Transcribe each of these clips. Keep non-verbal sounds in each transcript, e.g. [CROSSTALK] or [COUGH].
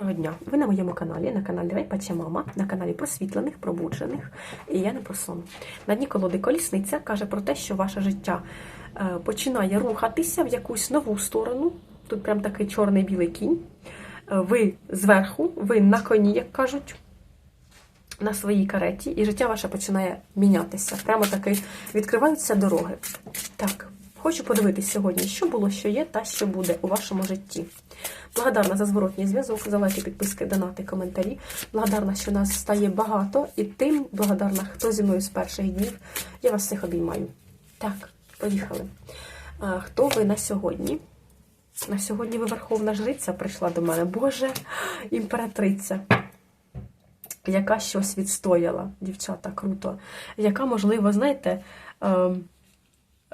Доброго дня! Ви на моєму каналі, на каналі Райпача Мама, на каналі просвітлених, пробуджених, і я не про сон. На дні колоди колісниця каже про те, що ваше життя е, починає рухатися в якусь нову сторону. Тут прям такий чорний білий кінь. Е, Ви зверху, ви на коні, як кажуть, на своїй кареті, і життя ваше починає мінятися. Прямо таки відкриваються дороги. Так, хочу подивитись сьогодні, що було, що є, та що буде у вашому житті. Благодарна за зворотній зв'язок, за лайки, підписки, донати, коментарі. Благодарна, що нас стає багато, і тим благодарна, хто зі мною з перших днів. Я вас всіх обіймаю. Так, поїхали. Хто ви на сьогодні? На сьогодні ви Верховна Жриця прийшла до мене. Боже, імператриця. Яка щось відстояла, дівчата, круто. Яка, можливо, знаєте, е,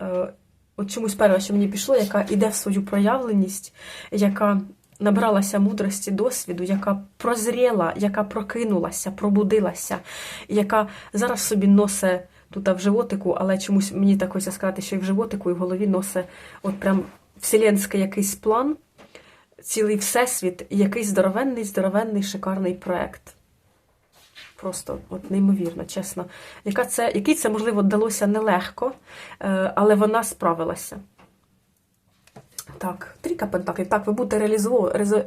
е, от чомусь перше, що мені пішло, яка іде в свою проявленість, яка набралася мудрості, досвіду, яка прозріла, яка прокинулася, пробудилася, яка зараз собі носить тут в животику, але чомусь мені так хочеться сказати, що і в животику, і в голові носить от прям вселенський якийсь план, цілий всесвіт, якийсь здоровенний, здоровенний, шикарний проект. Просто от неймовірно, чесно. Яка це, який це, можливо, далося нелегко, е, але вона справилася. Так, трійка пентаклів. Так, ви будете реалізовувати,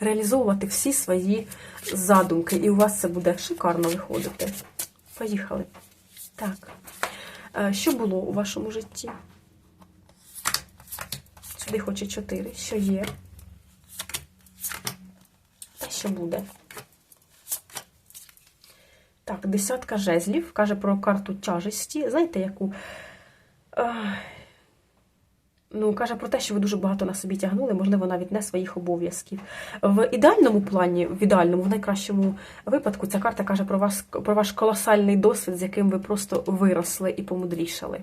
реалізовувати всі свої задумки, і у вас це буде шикарно виходити. Поїхали. Так. Е, Що було у вашому житті? Сюди хоче 4. Що є? Та що буде? Так, десятка жезлів. Каже про карту тяжесті. Знаєте, яку. Ну, каже про те, що ви дуже багато на собі тягнули, можливо, навіть не своїх обов'язків. В ідеальному плані, в ідеальному, в найкращому випадку, ця карта каже про вас, про ваш колосальний досвід, з яким ви просто виросли і помудрішали.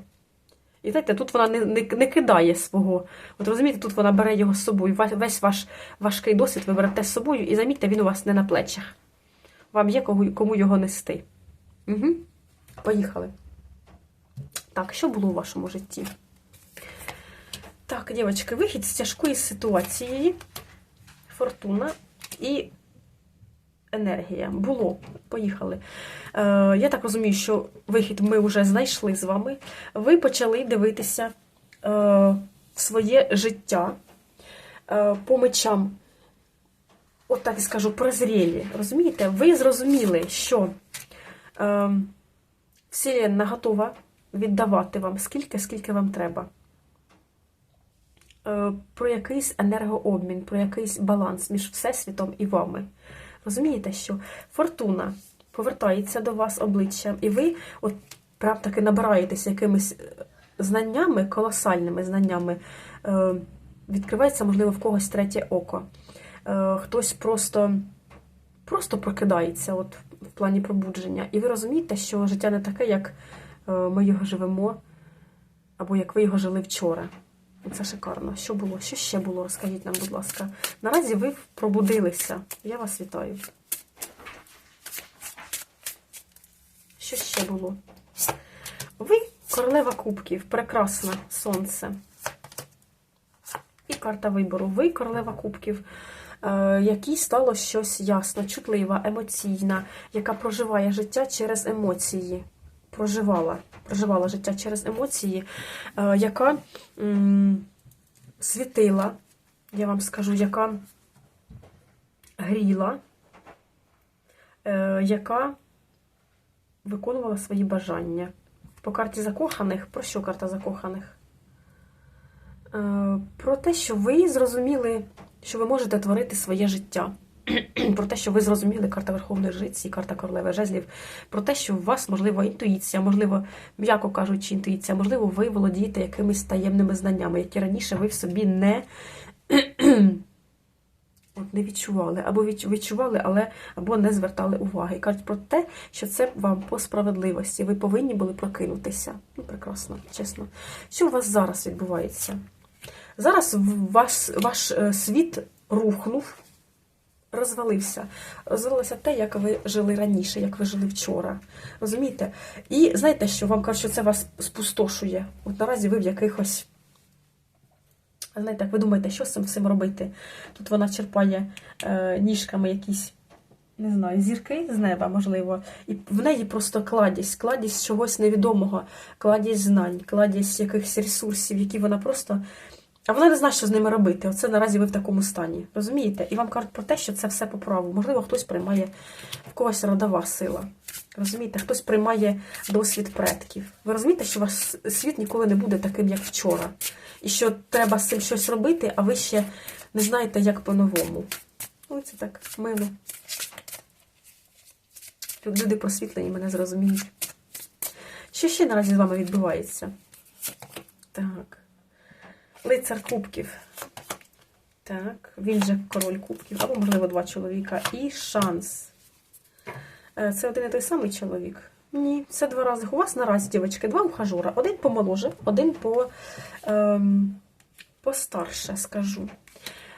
І знаєте, тут вона не, не, не кидає свого. От розумієте, тут вона бере його з собою. Весь ваш важкий досвід ви берете з собою, і замітьте, він у вас не на плечах. Вам є кому, кому його нести. Угу. Поїхали. Так, що було у вашому житті? Так, дівчатки, вихід з тяжкої ситуації, фортуна і енергія. Було. Поїхали. Е, я так розумію, що вихід ми вже знайшли з вами. Ви почали дивитися е, своє життя е, по мечам, от так і скажу, прозрілі. Розумієте? Ви зрозуміли, що е, Вселенна готова віддавати вам скільки, скільки вам треба. Е, про якийсь енергообмін, про якийсь баланс між Всесвітом і вами. Розумієте, що фортуна повертається до вас обличчям, і ви от прям таки набираєтесь якимись е, знаннями, колосальними знаннями. Е, Відкривається, можливо, в когось третє око. Е, Хтось просто, просто прокидається от, в плані пробудження. І ви розумієте, що життя не таке, як е, ми його живемо, або як ви його жили вчора. Це шикарно. Що було? Що ще було? Розкажіть нам, будь ласка. Наразі ви пробудилися. Я вас вітаю. Що ще було? Ви королева кубків, прекрасне сонце. І карта вибору. Ви королева кубків, якій стало щось ясно, чутлива, емоційна, яка проживає життя через емоції. Проживала, проживала життя через емоції, е, яка світила, я вам скажу, яка гріла, е, яка виконувала свої бажання. По карті закоханих, про що карта закоханих? Е, Про те, що ви зрозуміли, що ви можете творити своє життя. [CLEARS THROAT] Про те, що ви зрозуміли карта Верховної Жриці, карта Королеви Жезлів, про те, що у вас, можливо, інтуїція, можливо, м'яко кажучи, інтуїція, можливо, ви володієте якимись таємними знаннями, які раніше ви в собі не, [CLEARS THROAT] не відчували, або відчували, але або не звертали уваги. І кажуть про те, що це вам по справедливості. Ви повинні були прокинутися. Ну, прекрасно, чесно. Що у вас зараз відбувається? Зараз ваш, ваш е, світ рухнув розвалився. Розвалилося те, як ви жили раніше, як ви жили вчора. Розумієте? І знаєте, що вам кажуть, що це вас спустошує. От наразі ви в якихось Знаєте, ви думаєте, що з цим всім робити? Тут вона черпає е, ніжками якісь, не знаю, зірки з неба, можливо. І в неї просто кладість, кладість чогось невідомого, кладість знань, кладість якихось ресурсів, які вона просто. А вона не знає, що з ними робити. Оце наразі ви в такому стані. Розумієте? І вам кажуть про те, що це все по праву. Можливо, хтось приймає в когось родова сила. Розумієте, хтось приймає досвід предків. Ви розумієте, що ваш світ ніколи не буде таким, як вчора. І що треба з цим щось робити, а ви ще не знаєте, як по-новому. Ой, це так мило. Люди просвітлені мене зрозуміють. Що ще наразі з вами відбувається? Так. Лицар кубків. Так, він же король кубків, або, можливо, два чоловіка. І шанс. Е, Це один і той самий чоловік? Ні, це два рази. У вас наразі, дівчатки, два ухажора. Один помоложе, один по, ем, постарше, скажу.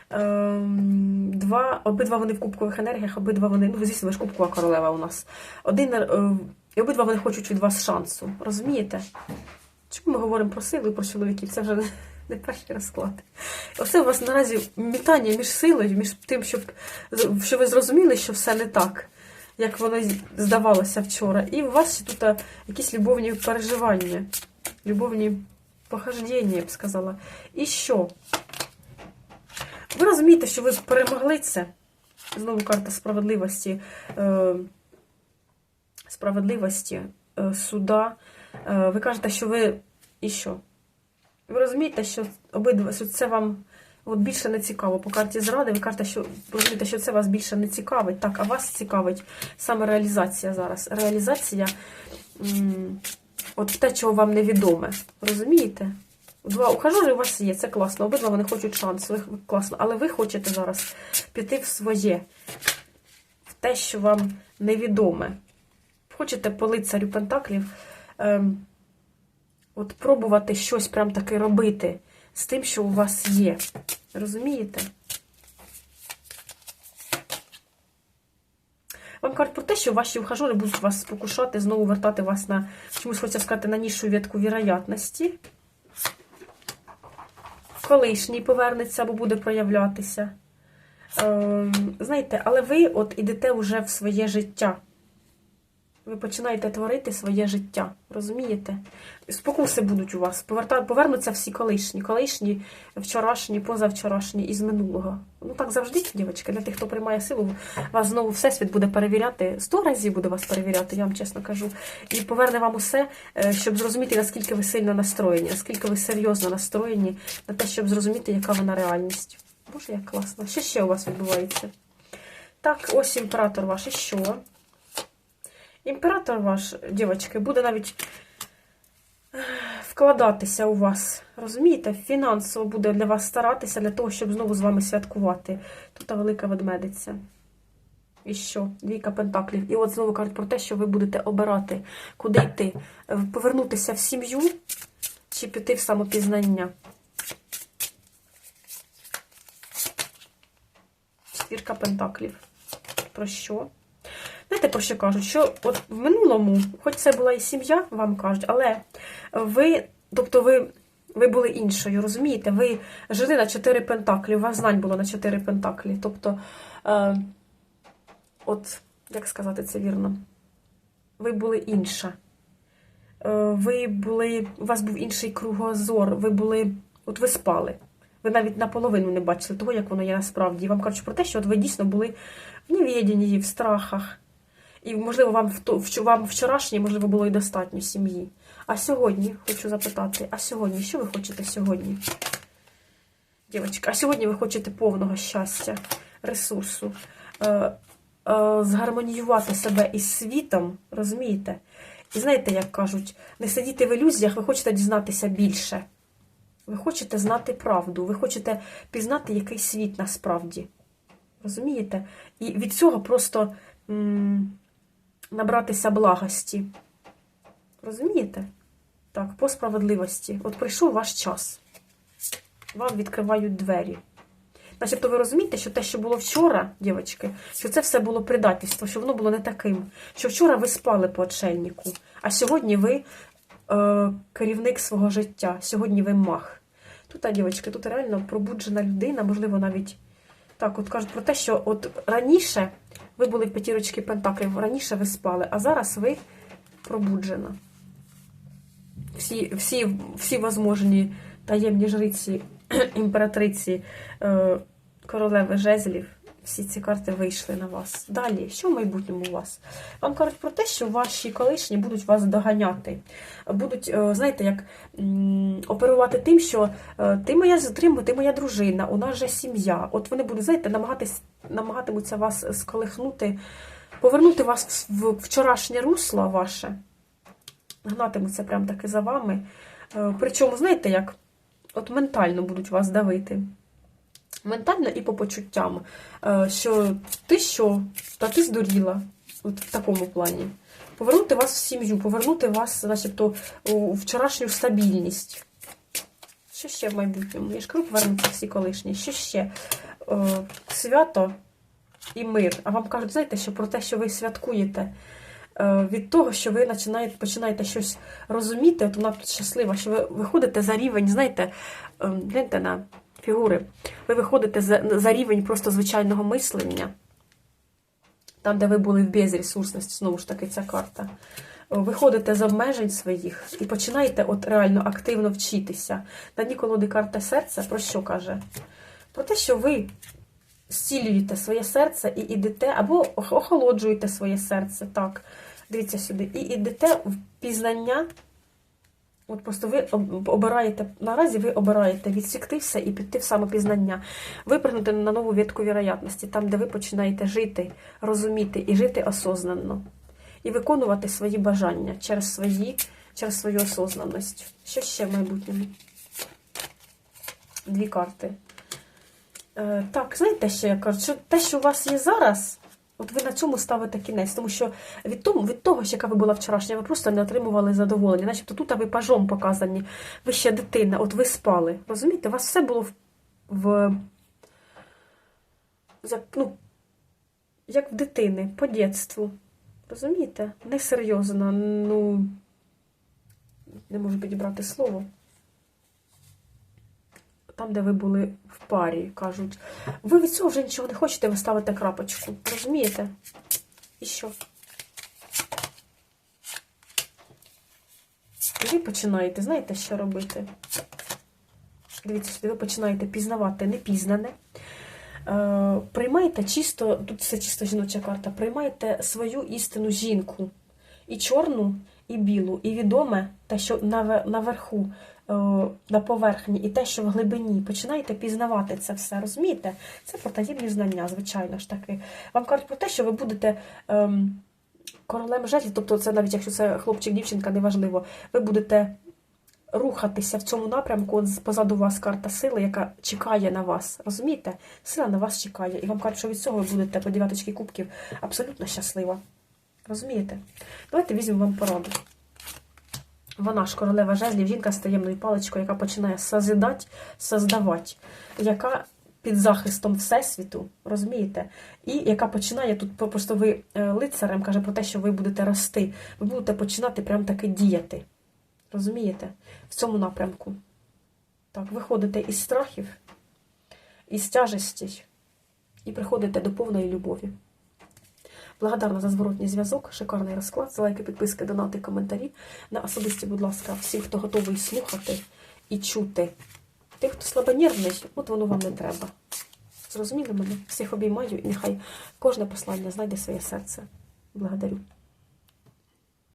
Ем, два, обидва вони в кубкових енергіях, обидва вони, ну, звісно, ви ж кубкова королева у нас. Один, е, і обидва вони хочуть від вас шансу. Розумієте? Чому ми говоримо про силу і про чоловіків? Це вже не, перший розклад. Оце у вас наразі мітання між силою, між тим, щоб, щоб ви зрозуміли, що все не так, як воно здавалося вчора. І у вас ще тут якісь любовні переживання, любовні похождення, я б сказала. І що? Ви розумієте, що ви перемогли це? Знову карта справедливості, е, справедливості, е, суда. Е, ви кажете, що ви і що? Ви розумієте, що обидва що це вам от більше не цікаво. По карті зради ви кажете, що розумієте, що це вас більше не цікавить. Так, а вас цікавить саме реалізація зараз. Реалізація от те, чого вам невідоме. Розумієте? Два ухажори у вас є, це класно. Обидва вони хочуть шанс, ви класно. Але ви хочете зараз піти в своє, в те, що вам невідоме. Хочете по лицарю Пентаклів. Ем, от пробувати щось прям таки робити з тим, що у вас є. Розумієте? Вам кажуть про те, що ваші ухажори будуть вас спокушати, знову вертати вас на чомусь хочеться сказати на нішу ветку віроятності. Колишній повернеться або буде проявлятися. Ем, знаєте, але ви от ідете вже в своє життя. Ви починаєте творити своє життя, розумієте? Спокуси будуть у вас. Повернуться всі колишні, колишні, вчорашні, позавчорашні із минулого. Ну так завжди, дівчатки, для тих, хто приймає силу, вас знову всесвіт буде перевіряти. Сто разів буде вас перевіряти, я вам чесно кажу. І поверне вам усе, е, щоб зрозуміти, наскільки ви сильно настроєні, наскільки ви серйозно настроєні на те, щоб зрозуміти, яка вона реальність. Боже, як класно. Що ще у вас відбувається? Так, ось імператор ваш. І що? Імператор ваш, дівчатки, буде навіть вкладатися у вас. Розумієте? Фінансово буде для вас старатися для того, щоб знову з вами святкувати. Тут велика ведмедиця. І що? Двійка пентаклів. І от знову кажуть про те, що ви будете обирати, куди йти. Повернутися в сім'ю чи піти в самопізнання. Четвірка пентаклів. Про що? Знаєте, про що кажуть? Що от в минулому, хоч це була і сім'я, вам кажуть, але ви, тобто ви ви були іншою, розумієте? Ви жили на чотири пентаклі, у вас знань було на чотири пентаклі. Тобто, е, от, як сказати це вірно, ви були інша. Е, ви були, у вас був інший кругозор, ви були, от ви спали. Ви навіть наполовину не бачили того, як воно є насправді. І вам кажуть про те, що от ви дійсно були в невіденні, в страхах. І, можливо, вам вам вчорашнє, можливо, було і достатньо сім'ї. А сьогодні, хочу запитати, а сьогодні, що ви хочете сьогодні? Дівчатка, а сьогодні ви хочете повного щастя, ресурсу, е, е, згармоніювати себе із світом, розумієте? І знаєте, як кажуть, не сидіти в ілюзіях, ви хочете дізнатися більше. Ви хочете знати правду, ви хочете пізнати який світ насправді. Розумієте? І від цього просто м набратися благості. Розумієте? Так, по справедливості. От прийшов ваш час. Вам відкривають двері. Начебто ви розумієте, що те, що було вчора, дівчатки, що це все було предательство, що воно було не таким. Що вчора ви спали по отшельнику, а сьогодні ви е, керівник свого життя, сьогодні ви мах. Тут, а, дівчатки, тут реально пробуджена людина, можливо, навіть так, от кажуть про те, що от раніше ви були в п'ятірочки Пентаклів, раніше ви спали, а зараз ви пробуджена. Всі, всі, всі возможні таємні жриці, [CLEARS THROAT] імператриці, е, королеви жезлів, всі ці карти вийшли на вас. Далі, що в майбутньому у вас? Вам кажуть про те, що ваші колишні будуть вас доганяти. Будуть, е, знаєте, як оперувати тим, що е, ти моя затриму, ти моя дружина, у нас же сім'я. От вони будуть, знаєте, намагатись, намагатимуться вас сколихнути, повернути вас в в вчорашнє русло ваше, гнатимуться прям таки за вами. Е, Причому, знаєте, як от ментально будуть вас давити. Ментально і по почуттям, Е, що ти що, та ти здуріла, от в такому плані. Повернути вас в сім'ю, повернути вас, начебто, у вчорашню стабільність. Що ще в майбутньому? Я ж кажу, повернути всі колишні. Що ще? Е, Свято і мир. А вам кажуть, знаєте, що про те, що ви святкуєте, е, від того, що ви починаєте, починаєте щось розуміти, от вона тут щаслива, що ви виходите за рівень, знаєте, е, гляньте на фігури. Ви виходите за, за рівень просто звичайного мислення, там, де ви були в безресурсності, знову ж таки, ця карта. Виходите з обмежень своїх і починаєте от реально активно вчитися. На дні колоди карта серця про що каже? Про те, що ви зцілюєте своє серце і ідете, або охолоджуєте своє серце, так, дивіться сюди, і ідете в пізнання. От просто ви обираєте, наразі ви обираєте відсікти все і піти в самопізнання, випрыгнути на нову ветку віроятності, там, де ви починаєте жити, розуміти і жити осознанно. І виконувати свої бажання через свої, через свою осознаність. Що ще в майбутньому? Дві карти. Е, так, знаєте, що я кажу? Що те, що у вас є зараз, от ви на цьому ставите кінець, тому що від того, від того, яка ви була вчорашня, ви просто не отримували задоволення. Начебто тут ви пажом показані, ви ще дитина, от ви спали. Розумієте, у вас все було в, в ну, як в дитини, по дитинству. Розумієте? Несерйозно, ну не можу підібрати слово. Там, де ви були в парі, кажуть, ви від цього вже нічого не хочете, ви ставите крапочку. Розумієте? І що? І ви починаєте, знаєте, що робити? Дивіться, сюди, ви починаєте пізнавати непізнане. Е, приймайте чисто, тут все чисто жіноча карта, приймайте свою істинну жінку. І чорну, і білу, і відоме те, що наверху, е, на поверхні, і те, що в глибині. Починаєте пізнавати це все, розумієте? Це про таємні знання, звичайно ж таки. Вам кажуть про те, що ви будете. ем, Королем жезлів, тобто це навіть якщо це хлопчик, дівчинка, неважливо, ви будете рухатися в цьому напрямку, от позаду вас карта сили, яка чекає на вас. Розумієте? Сила на вас чекає. І вам кажуть, що від цього ви будете по дев'яточки кубків абсолютно щаслива. Розумієте? Давайте візьмемо вам пораду. Вона ж королева жезлів, жінка з таємною паличкою, яка починає созидати, создавати, яка під захистом Всесвіту, розумієте? І яка починає тут просто ви е, лицарем каже про те, що ви будете рости. Ви будете починати прям таки діяти. Розумієте? В цьому напрямку. Так, виходите із страхів, із тяжесті і приходите до повної любові. Благодарна за зворотній зв'язок, шикарний розклад. За лайки, підписки, донати, коментарі. На особисті, будь ласка, всім, хто готовий слухати і чути. Тих, хто слабонервний, от воно вам не треба. Зрозуміли мене? Всіх обіймаю і нехай кожне послання знайде своє серце. Благодарю.